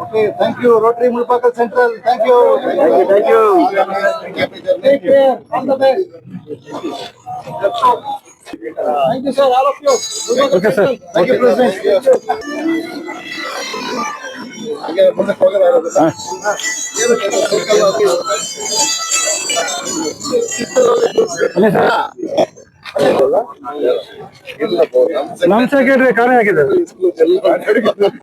Okay, thank you, Rotary Mulpakal Central, thank you. Thank you, thank you. Take care, all the best. Thank you, sir, all of you. Okay, sir. Thank you, President. ಹಾಗೆ ನಮ್ secretary ಕಾಣೆ ಆಗಿದೆ.